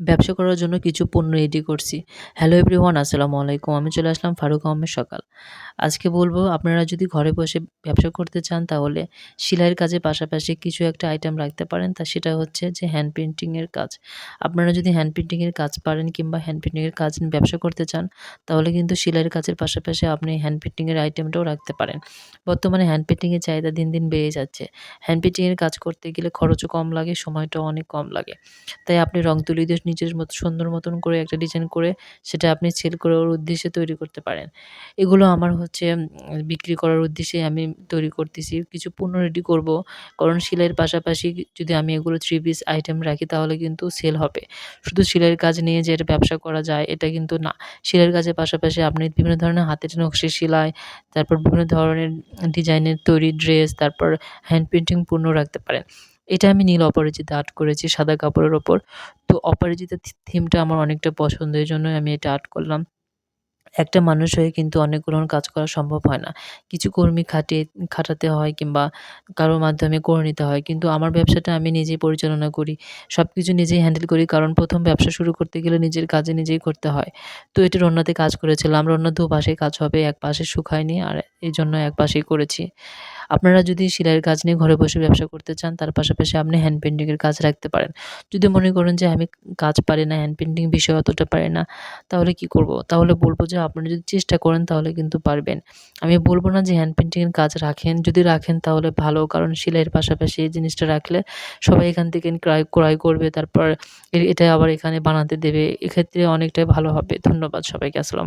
ব্যবসা করার জন্য কিছু পণ্য রেডি করছি। হ্যালো এভরিওয়ান আসসালামু আলাইকুম। আমি চলে আসলাম ফারুক আহমেদ সকাল। আজকে বলব, আপনারা যদি ঘরে বসে ব্যবসা করতে চান, তাহলে সেলাইয়ের কাজের পাশাপাশি কিছু একটা আইটেম রাখতে পারেন। তা সেটা হচ্ছে যে হ্যান্ড পেন্টিংয়ের কাজ। আপনারা যদি হ্যান্ড পেন্টিংয়ের কাজ পারেন কিংবা হ্যান্ড পেন্টিংয়ের কাজ ব্যবসা করতে চান, তাহলে কিন্তু সেলাইয়ের কাজের পাশাপাশি আপনি হ্যান্ড পেন্টিংয়ের আইটেমটাও রাখতে পারেন। বর্তমানে হ্যান্ড পেন্টিংয়ের চাহিদা দিন দিন বেড়ে যাচ্ছে। হ্যান্ড পেন্টিংয়ের কাজ করতে গেলে খরচও কম লাগে, সময়টাও অনেক কম লাগে। তাই আপনি রং তুলি দিয়ে নিজের মতো, সুন্দর মতন করে একটা ডিজাইন করে সেটা আপনি সেল করার উদ্দেশ্যে তৈরি করতে পারেন। এগুলো আমার হচ্ছে বিক্রি করার উদ্দেশ্যে আমি তৈরি করতেছি। কিছু পণ্য রেডি করব, কারণ সেলাইয়ের পাশাপাশি যদি আমি এগুলো থ্রি পিস আইটেম রাখি তাহলে কিন্তু সেল হবে। শুধু সেলাইয়ের কাজ নিয়ে যে এটা ব্যবসা করা যায়, এটা কিন্তু না। সেলাইয়ের কাজের পাশাপাশি আপনি বিভিন্ন ধরনের হাতের নকশি সেলাই, তারপর বিভিন্ন ধরনের ডিজাইনের তৈরি ড্রেস তারপর হ্যান্ড পেন্টিং পণ্য রাখতে পারেন। এটা আমি নীল অপরাজিতা আর্ট করেছি সাদা কাপড়ের ওপর। তো অপরাজিতা থিমটা আমার অনেকটা পছন্দ এই জন্যই আমি এটা আর্ট করলাম। একটা মানুষ হয়ে কিন্তু অনেকগুলো কাজ করা সম্ভব হয় না। কিছু কর্মী খাটিয়ে, খাটাতে হয় কিংবা কারোর মাধ্যমে করে নিতে হয়। কিন্তু আমার ব্যবসাটা আমি নিজেই পরিচালনা করি। সব কিছু নিজেই হ্যান্ডেল করি কারণ প্রথম ব্যবসা শুরু করতে গেলে নিজের কাজে নিজেই করতে হয়। তো এটা রন্নাতে কাজ করেছিলাম। রন্না দু পাশে কাজ হবে, এক পাশে শুকায়নি আর এই জন্য এক পাশেই করেছি। আপনারা যদি সেলাইয়ের কাজ নিয়ে ঘরে বসে ব্যবসা করতে চান, তার পাশাপাশি আপনি হ্যান্ড পেন্টিংয়ের কাজ রাখতে পারেন। যদি মনে করেন যে আমি কাজ পারি না হ্যান্ড পেন্টিং বিষয় অতটা পারি না, তাহলে কি করব? তাহলে বলব যে আপনারা যদি চেষ্টা করেন, তাহলে কিন্তু পারবেন। আমি বলব না যে হ্যান্ড পেন্টিংয়ের কাজ রাখেন, যদি রাখেন তাহলে ভালো, কারণ সেলাইয়ের পাশাপাশি এই জিনিসটা রাখলে সবাই এখান থেকে ক্রয় ক্রয় করবে, তারপর এটা আবার এখানে বানাতে দেবে, এক্ষেত্রে অনেকটাই ভালো হবে। ধন্যবাদ সবাইকে, আসসালাম